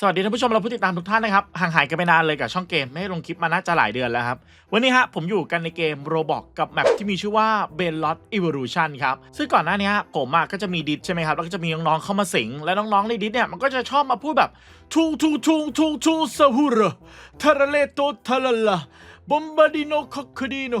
สวัสดีท่านผู้ชมและผู้ติดตามทุกท่านนะครับห่างหายกันไปนานเลยกับช่องเกม ไม่ได้ลงคลิปมาน่าจะหลายเดือนแล้วครับ วันนี้ฮะผมอยู่กันในเกมโรบอกกับแมปที่มีชื่อว่า b e l o t Evolution ครับ ซึ่งก่อนหน้านี้ผมก็จะมีดิสใช่ไหมครับ แล้วก็จะมีน้องๆเข้ามาสิง และน้องๆในดิสเนี่ยมันก็จะชอบมาพูดแบบทูทูทูทูทูซาฮูระทาราเลโตทาราลาบอมบาดิโนคอคดีโน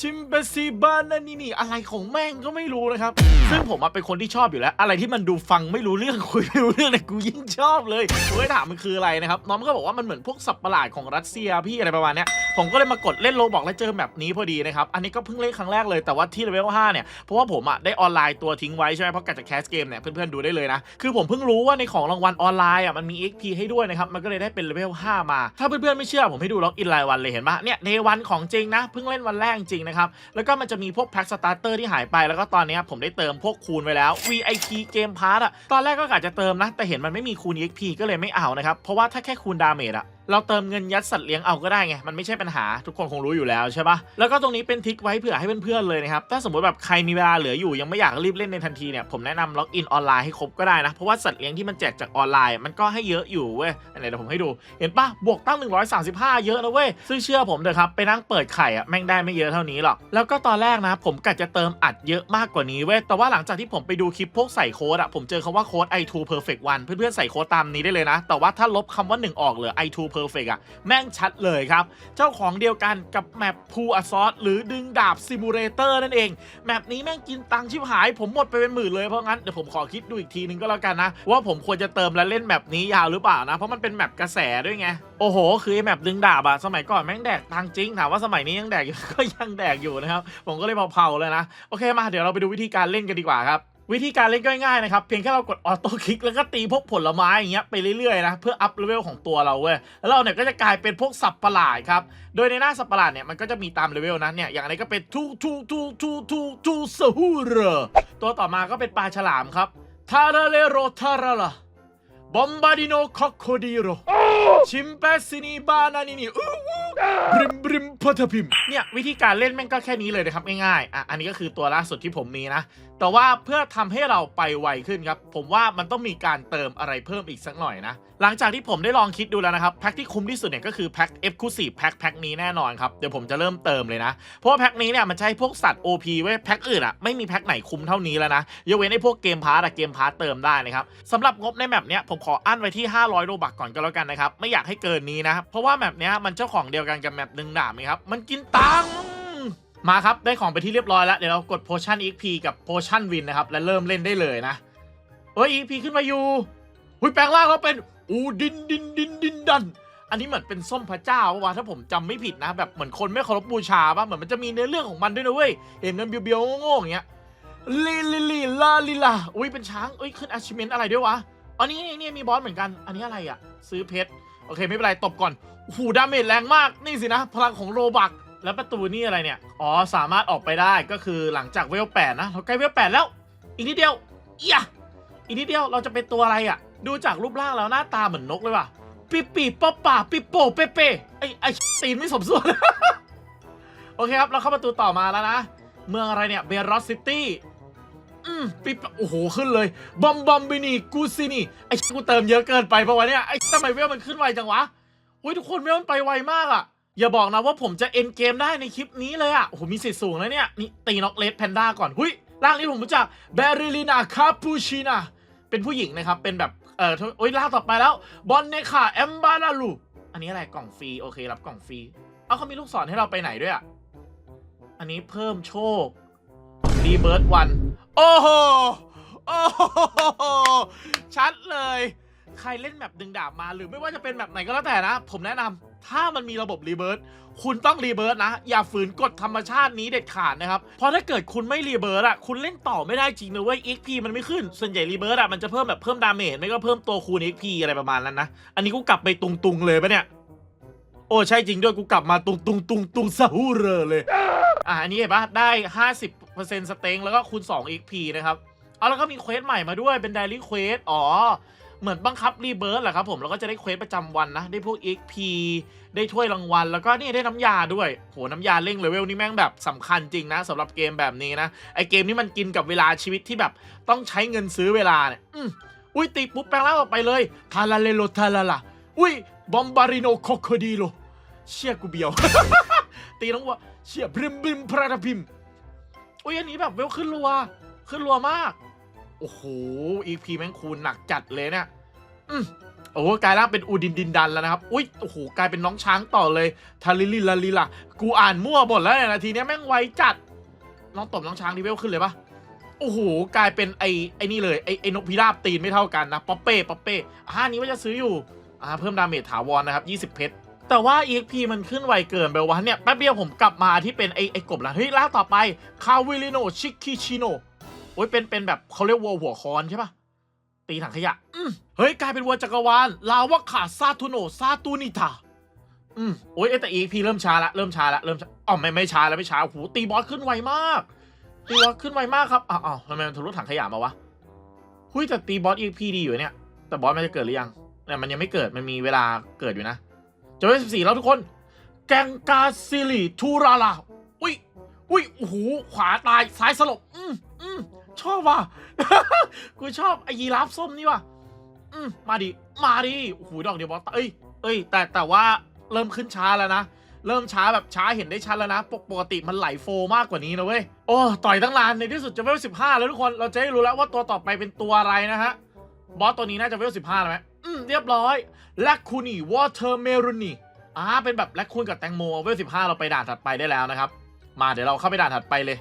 ชิมเปซีบานานี่นี่อะไรของแม่งก็ไม่รู้นะครับ ซึ่งผมอะเป็นคนที่ชอบอยู่แล้ว อะไรที่มันดูฟังไม่รู้เรื่องคุยไม่รู้เรื่องเนี่ยกูยิ่งชอบเลยผมก็ถามมันคืออะไรนะครับน้องก็บอกว่ามันเหมือนพวกสัตว์ประหลาดของรัสเซียพี่อะไรประมาณเนี้ยผมก็เลยมากดเล่นโลบอกแล้วเจอแบบนี้พอดีนะครับอันนี้ก็เพิ่งเล่นครั้งแรกเลยแต่ว่าที่เลเวล5เนี่ยเพราะว่าผมอะได้ออนไลน์ตัวทิ้งไว้ใช่ไหมเพราะกัดจากแคสเกมเนี่ยเพื่อนๆดูได้เลยนะคือผมเพิ่งรู้ว่าในของรางวัลออนไลน์อะมันมี XP ให้ด้วยนะครับมันก็เลยได้เป็นเลเวล5มา ถ้าเพื่อนๆไม่เชื่อผมให้ดูล็อกอินรายวันเลยเห็นปะเนี่ยในวันของจริงนะเพิ่งเล่นวันแรกจริงนะครับ แล้วก็มันจะมีพวกแพ็กสตาร์เตอร์ที่หายไป แล้วก็ตอนนี้ผมได้เติมพวกคูณไว้แล้ว VIP เกมพาร์ตอะตอนแรกก็กะจะเติมนะ แต่เห็นมันไม่มีคูณ XP ก็เลยไม่เอานะครับ เพราะว่าถ้าแค่คูณดาเมจอะเราเติมเงินยัดสัตว์เลี้ยงเอาก็ได้ไง มันไม่ใช่ปัญหาทุกคนคงรู้อยู่แล้วใช่ปะแล้วก็ตรงนี้เป็นทิกไว้เผื่อให้เพื่อนๆเลยนะครับ ถ้าสมมติแบบใครมีเวลาเหลืออยู่ยังไม่อยากรีบเล่นในทันทีเนี่ย ผมแนะนำล็อกอินออนไลน์ให้ครบก็ได้นะ เพราะว่าสัตว์เลี้ยงที่มันแจกจากออนไลน์มันก็ให้เยอะอยู่เว้ยอันไหนเดี๋ยวผมให้ดู เห็นปะบวกตั้ง 135 เยอะนะเว้ย ซึ่งเชื่อผมเถอะครับ ไปนั่งเปิดไข่อะแม่งได้ไม่เยอะเท่านี้หรอก แล้วก็ตอนแรกนะผมกะจะเติมอัดเยอะมากกว่านี้เว้ย แต่ว่าหลังจากที่ผมไปดูคลิปพวกใส่โค้ดอะผมเจอคำว่าโค้ด i2 perfect 1เพื่อนๆใส่โค้ดตามนี้ได้เลยนะ แต่ว่าถ้าลบคำว่า 1 ออกเหลือ i2 perfect อะแม่งชัดเลยครับ เจ้าของเดียวกันกับแมปพูอซอสหรือดึงดาบซิมูเลเตอร์นั่นเอง แมปนี้แม่งกินตังชิบหาย ผมหมดไปเป็นหมื่นเลยเพราะงั้นเดี๋ยวผมขอคิดดูอีกทีนึงก็แล้วกันนะ ว่าผมควรจะเติมและเล่นแมปนี้ยาวหรือเปล่านะ เพราะมันเป็นแมปกระแสด้วยไงโอ้โห คือแมปดึงดาบอะสมัยก่อนแม่งแดกตังจริงถามว่าสมัยนี้ยังแดกอยู่ก็ยังแดกอยู่นะครับผมก็เลยเผาๆเลยนะโอเคมาเดี๋ยวเราไปดูวิธีการเล่นกันดีกว่าครับ วิธีการเล่นก็ง่ายๆนะครับ เพียงแค่เรากดออโต้คลิกแล้วก็ตีพวกผลไม้อย่างเงี้ยไปเรื่อยๆนะเพื่ออัพเลเวลของตัวเราเว้ยแล้วเราเนี่ยก็จะกลายเป็นพวกสัตว์ประหลาดครับ โดยในหน้าสัตว์ประหลาดเนี่ยมันก็จะมีตามเลเวลนะเนี่ยอย่างไรก็เป็นทูทูทูทูทูทูสฮูเรตัวต่อมาก็เป็นปลาฉลามครับทาราเลโรทาราลาบอมบาดิโนคอคโคดิโรชิมเปซินีบานานินีอู้วู บริมบริมพัทพิมเนี่ยวิธีการเล่นแม่งก็แค่นี้เลยนะครับง่ายๆอะอันนี้ก็คือตัวล่าสุดที่ผมมีนะ แต่ว่าเพื่อทำให้เราไปไวขึ้นครับ ผมว่ามันต้องมีการเติมอะไรเพิ่มอีกสักหน่อยนะ หลังจากที่ผมได้ลองคิดดูแล้วนะครับแพ็คที่คุ้มที่สุดเนี่ยก็คือแพ็ค F คู4แพ็คแพ็คนี้แน่นอนครับ เดี๋ยวผมจะเริ่มเติมเลยนะ เพราะว่าแพ็คนี้เนี่ยมันใช้พวกสัตว์ OP ไว้แพ็คอื่นอะไม่มีแพ็คไหนคุ้มเท่านี้แล้วนะยกเว้นไอ้พวกเกมพาร์ตอะเกมพาร์ตเติมได้นะครับสำหรับงบในแมปเนี้ยผมขออั้นไว้ที่ 500โลบักก่อนก็แล้วกันนะครับไม่อยากให้เกินนี้นะเพราะว่าแมปเนี้ยมันเจ้าของเดียวกันกับแมปหนึ่งด่าไหมครับ มันกินตังมาครับ ได้ของไปที่เรียบร้อยแล้ว เดี๋ยวเรากด potion XP กับ potion win นะครับ และเริ่มเล่นได้เลยนะเอ้ย XP ขึ้นมาอยู่หุยแปลงร่างเราเป็นอูดินดินดินดินดัน อันนี้เหมือนเป็นส้มพระเจ้าวะถ้าผมจำไม่ผิดนะ แบบเหมือนคนไม่เคารพบูชาป่ะเหมือนมันจะมีเนื้อเรื่องของมันด้วยนะเว้ยเห็นมันเบียวๆโง่ๆอย่างเงี้ยลีลีลีลาลีลาอุ้ยเป็นช้างอุ้ยขึ้น achievement อะไรด้วยวะอันนี้นี่มีบอสเหมือนกัน อันนี้อะไรอะ ซื้อเพชร โอเคไม่เป็นไรตบก่อนโอ้โหดาเมจแรงมากนี่สินะ พลังของโรบักแล้วประตูนี่อะไรเนี่ย อ๋อสามารถออกไปได้ก็คือหลังจากเวลแปดนะเราใกล้เวลแปดแล้ว อีกนิดเดียวเอียอีกนิดเดียวเราจะเป็นตัวอะไรอะ่ะ ดูจากรูปร่างแล้วหน้าตาเหมือนนกเลยว่ะปิปีป๊อปป่าปิโปเปเปไอไอตีนไม่สมส่วนโอเคครับ เราเข้าประตูต่อมาแล้วนะ เมืองอะไรเนี่ยเบรอสซิตี้ อืมปิปโอ้โหขึ้นเลย บอมบอมบินีกูซินีไอ้กูเติมเยอะเกินไปปะวะเนี่ยไอ้ทำไมเวลมันขึ้นไวจังวะเฮ้ยทุกคนเวลมันไปไวมากอะอย่าบอกนะว่าผมจะเอ็นเกมได้ในคลิปนี้เลยอะโอ้โหมีสิทธิ์สูงแล้วเนี่ยนี่ตีน็อกเลสแพนด้าก่อนหุยร่างนี้ผมรู้จักแบริลินาคาปูชินาเป็นผู้หญิงนะครับเป็นแบบเออโอ้ยร่างต่อไปแล้วบอลเนคาแอมบาลาลูอันนี้อะไรกล่องฟรีโอเครับกล่องฟรีเอาเขามีลูกศรให้เราไปไหนด้วยอะอันนี้เพิ่มโชค รีเบิร์ดวัน โอ้โห โอ้โห ชัดเลย ใครเล่นแบบดึงดาบมาหรือไม่ว่าจะเป็นแบบไหนก็แล้วแต่นะ ผมแนะนำถ้ามันมีระบบรีเบิร์ดคุณต้องรีเบิร์ดนะ อย่าฝืนกฎธรรมชาตินี้เด็ดขาดนะครับ เพราะถ้าเกิดคุณไม่รีเบิร์ดอะ คุณเล่นต่อไม่ได้จริงนะเว้ย XP มันไม่ขึ้น ส่วนใหญ่รีเบิร์ดอะ มันจะเพิ่มแบบเพิ่มดาเมจไม่ก็เพิ่มตัวคูณ XP อะไรประมาณนั้นนะ อันนี้กูกลับไปตุงๆเลยปะเนี่ย โอ้ใช่จริงด้วยกูกลับมาตุงตุงตุงตุงซาฮูเรอเลยอะอันนี้เห็นปะได้ 50 ปอร์เซ็นต์สเต็งแล้วก็คูณ 2 XP นะครับ เอาแล้วก็มีเควสใหม่มาด้วยเป็นไดรี่เควสอ๋อ เหมือนบังคับรีเบิร์สแหละครับผม แล้วก็จะได้เควสประจำวันนะ ได้พวก XP ได้ถ้วยรางวัล แล้วก็นี่ได้น้ำยาด้วย โห น้ำยาเร่งเลเวลนี่แม่งแบบสำคัญจริงนะสำหรับเกมแบบนี้นะ ไอเกมนี้มันกินกับเวลาชีวิตที่แบบต้องใช้เงินซื้อเวลาเนี่ยอุ้ยตีปุ๊บแปลงร่างออกไปเลยทาลาเลโลทาลาลาอุ้ยบอมบาริโนโคโคดีโลเชี่ยกูเบียว ตีน้องวัวเชี่ยพริมบิมพระดพิม อุ้ยอันนี้แบบเวลขึ้นรัว ขึ้นรัวมาก โอ้โหอีพีแม่งคูณหนักจัดเลยเนี่ยอืมโอ้โหกลายร่างเป็นอูดินดินดันแล้วนะครับ อุ้ยโอ้โหกลายเป็นน้องช้างต่อเลยทาลิลิลาลิลากูอ่านมั่วหมดแล้วเนี่ยนาทีนี้แม่งไวจัดน้องตบน้องช้างดีเวลขึ้นเลยปะโอ้โหกลายเป็นไอ้ไอ้นี่เลยไอ้ไอ้นกพิราบตีนไม่เท่ากันนะป๊อปเป้ป๊อปเป้อ่านี้ว่าจะซื้ออยู่อ่าเพิ่มดาเมจถาวรนะครับ 20 เพชร แต่ว่า EXP มันขึ้นไวเกินไปวะเนี่ยแป๊บเดียวผมกลับมาที่เป็นไอ้ไอ้กบและเฮ้ยล่าต่อไปคาวิลิโนชิคิชิโนโอ้ยเป็นเป็นแบบเขาเรียกวัวหัวคอนใช่ปะตีถังขยะอืมเฮ้ยกลายเป็นวัวจักรวาลลาวะขาซาทูโนซาตูนิตาอืมโอ้ยเอ้แต่ EXP เริ่มช้าละเริ่มช้าละเริ่มช้าอ๋อไม่ไม่ช้าแล้วไม่ช้าโอ้โหตีบอสขึ้นไวมากตีบอสขึ้นไวมากครับอ้าวอ้าวทำไมมันทะลุถังขยะมาวะหุ้ยแต่ตีบอส EXP ดีอยู่เนี่ยแต่บอสมันจะเกิดหรือยังเนี่ยมันยังไม่เกิดมันมีเวลาเกิดอยู่นะ จะเป็นสิบสี่แล้วทุกคน แกงกาซิลิทูราลา อุ้ย อุ้ย โอ้โห ขวาตาย ซ้ายสลบ อืมอืมชอบว่ะ กูชอบไอ้ยีราฟส้มนี่ว่ะ อืมมาดิ มาดิ โอ้โห ดอกเดียวบอสเอ้ย เอ้ย แต่แต่ว่าเริ่มขึ้นช้าแล้วนะ เริ่มช้าแบบช้าเห็นได้ชัดแล้วนะปกปกติมันไหลโฟมากกว่านี้นะเว้ย โอ้ ต่อยตั้งนานในที่สุดจะเวลสิบห้าแล้วทุกคน เราจะได้รู้แล้วว่าตัวต่อไปเป็นตัวอะไรนะฮะ บอสตัวนี้น่าจะเวลสิบห้าแล้วไหม อืม เรียบร้อยแลคคูนี่วอเตอร์เมรุนีอ่าเป็นแบบแลคคูนกับแตงโมเวลสิบห้าเราไปด่านถัดไปได้แล้วนะครับ มาเดี๋ยวเราเข้าไปด่านถัดไปเลย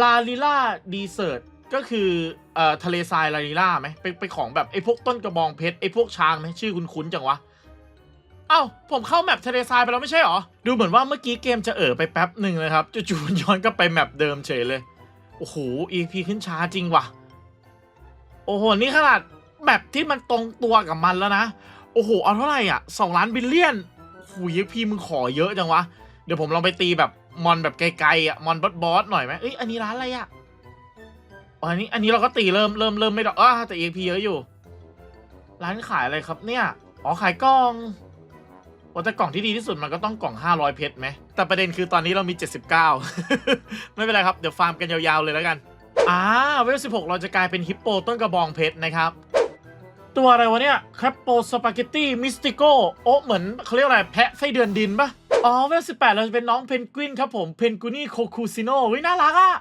ลาลิล่าดีเซ r ร์ก็คือเอ่อทะเลทรายลาลิล่าไหมเป็นเป็นของแบบไอ้พวกต้นกระบองเพชรไอ้พวกช้างไหมชื่อคุณคุนจังวะเอ้าผมเข้าแมปทะเลทรายไปแล้วไม่ใช่หรอ ดูเหมือนว่าเมื่อกี้เกมจะเอ่อไปแป๊บหนึ่งนะครับจู่ๆย้อนกลับไปแมปเดิมเฉยเลย โอ้โห EP ขึ้นช้าจริงว่ะ โอ้โห นี่ขนาด แมปที่มันตรงตัวกับมันแล้วนะ โอ้โห เอาเท่าไหร่อะสองล้านบิลเลียนโอ้ยพี่มึงขอเยอะจังวะ เดี๋ยวผมลองไปตีแบบมอนแบบไกลๆอะมอนบอสบอสหน่อยไหมเอ้ยอันนี้ร้านอะไรอะอันนี้อันนี้เราก็ตีเริ่มเริ่มเริ่มไม่ดอกอ้าแต่ EP เยอะอยู่ ร้านขายอะไรครับเนี่ย อ๋อขายกล่องโอ้แต่กล่องที่ดีที่สุดมันก็ต้องกล่อง 500 เพชรไหม แต่ประเด็นคือตอนนี้เรามี 79 ไม่เป็นไรครับ เดี๋ยวฟาร์มกันยาวๆเลยแล้วกัน อ่า เวล16 เราจะกลายเป็นฮิปโปต้นกระบองเพชรนะครับ ตัวอะไรวะเนี่ยแคปโปสปาเกตตี้มิสติโกโอ้เหมือนเขาเรียกอะไรแพะไส้เดือนดินปะอ๋อเวล18เราจะเป็นน้องเพนกวินครับผมเพนกูนี่โคคูซิโน่เฮ้ยน่ารักอะ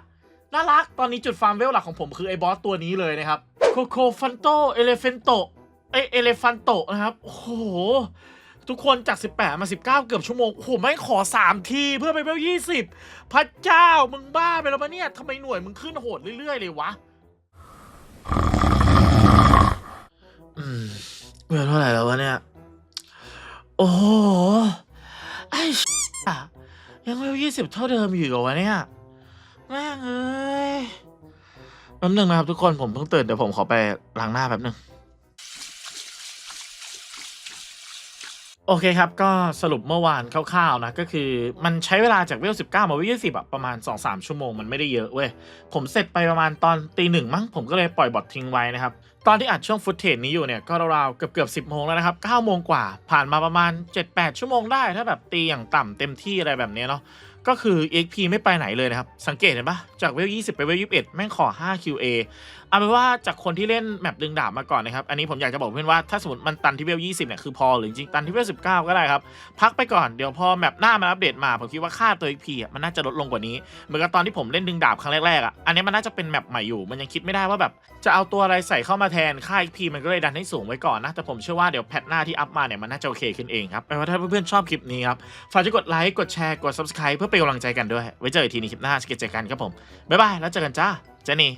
น่ารัก ตอนนี้จุดฟาร์มเวลหลักของผมคือไอ้บอสตัวนี้เลยนะครับโคโคฟันโตเอเลเฟนโตเอเอเลฟันโตนะครับ โอ้โห ทุกคนจาก 18 มา 19 เกือบชั่วโมง โอ้โห ไม่ขอ 3 ทีเพื่อไปเวล20 พระเจ้ามึงบ้าไปแล้วปะเนี่ยทำไมหน่วยมึงขึ้นโหดเรื่อย ๆ เลยวะ อืมเวลเท่าไหร่แล้ววะเนี่ย โอ้โห ไอ้อะยังเวล20เท่าเดิมอยู่เหรอวะเนี่ย แม่งเอ้ยแป๊บนึงนะครับทุกคนผมเพิ่งตื่นเดี๋ยวผมขอไปล้างหน้าแป๊บนึง โอเคครับ ก็สรุปเมื่อวานคร่าวๆนะก็คือมันใช้เวลาจากเวล19มาเวล20อะประมาณ2-3ชั่วโมงมันไม่ได้เยอะเว้ย ผมเสร็จไปประมาณตอนตีหนึ่งมั้งผมก็เลยปล่อยบอททิ้งไว้นะครับ ตอนที่อัดช่วงฟุตเทจนี้อยู่เนี่ยก็ราวๆเกือบเกือบสิบโมงแล้วนะครับ9โมงกว่าผ่านมาประมาณ7-8ชั่วโมงได้ถ้าแบบตีอย่างต่ำเต็มที่อะไรแบบเนี้ยเนาะ ก็คือ EXP ไม่ไปไหนเลยนะครับ สังเกตเห็นปะจากเวล 20 ไปเวล 21 แม่งขอ 5 QA เอาเป็นว่าจากคนที่เล่นแมปดึงดาบมาก่อนนะครับ อันนี้ผมอยากจะบอกเพื่อนว่าถ้าสมมติมันตันที่เวล 20 เนี่ยคือพอหรือจริงตันที่เวล 19 ก็ได้ครับ พักไปก่อนเดี๋ยวพอแมปหน้ามาอัปเดตมาผมคิดว่าค่าตัว XP อะมันน่าจะลดลงกว่านี้ เหมือนกับตอนที่ผมเล่นดึงดาบครั้งแรกๆอะอันนี้มันน่าจะเป็นแมปใหม่อยู่มันยังคิดไม่ได้ว่าแบบจะเอาตัวอะไรใส่เข้ามาแทนค่า XP มันก็เลยดันให้สูงไว้ก่อนนะแต่ผมเชื่อว่าเดี๋ยวแพทหน้าที่อัพมาเนี่ยมันน่าจะโอเคขึ้นเองครับแปลว่าถ้าเพื่อนๆชอบคลิปนี้ครับฝากจะกดไลค์กดแชร์กด subscribe เพื่อเปนกำลังใจกันด้วย ไว้เจอกันอีกทีในคลิปหน้าสเก็ตเจอกันครับผมบ๊ายบายแล้วเจอกันจ้าเจนี่